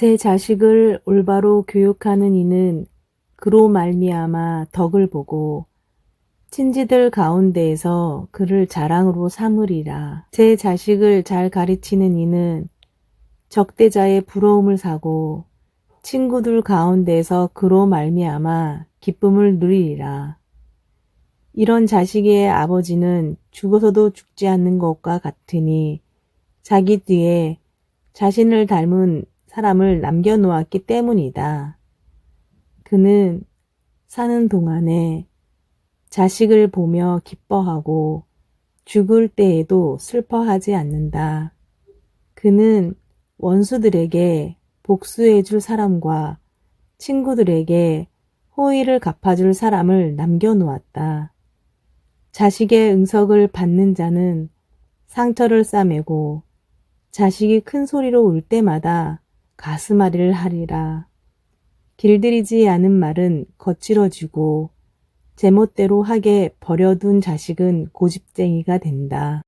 제 자식을 올바로 교육하는 이는 그로 말미암아 덕을 보고 친지들 가운데에서 그를 자랑으로 삼으리라. 제 자식을 잘 가르치는 이는 적대자의 부러움을 사고 친구들 가운데서 그로 말미암아 기쁨을 누리리라. 이런 자식의 아버지는 죽어서도 죽지 않는 것과 같으니 자기 뒤에 자신을 닮은 사람을 남겨놓았기 때문이다. 그는 사는 동안에 자식을 보며 기뻐하고 죽을 때에도 슬퍼하지 않는다. 그는 원수들에게 복수해 줄 사람과 친구들에게 호의를 갚아줄 사람을 남겨놓았다. 자식의 응석을 받는 자는 상처를 싸매고 자식이 큰 소리로 울 때마다 가슴앓이를 하리라. 길들이지 않은 말은 거칠어지고 제멋대로 하게 버려둔 자식은 고집쟁이가 된다.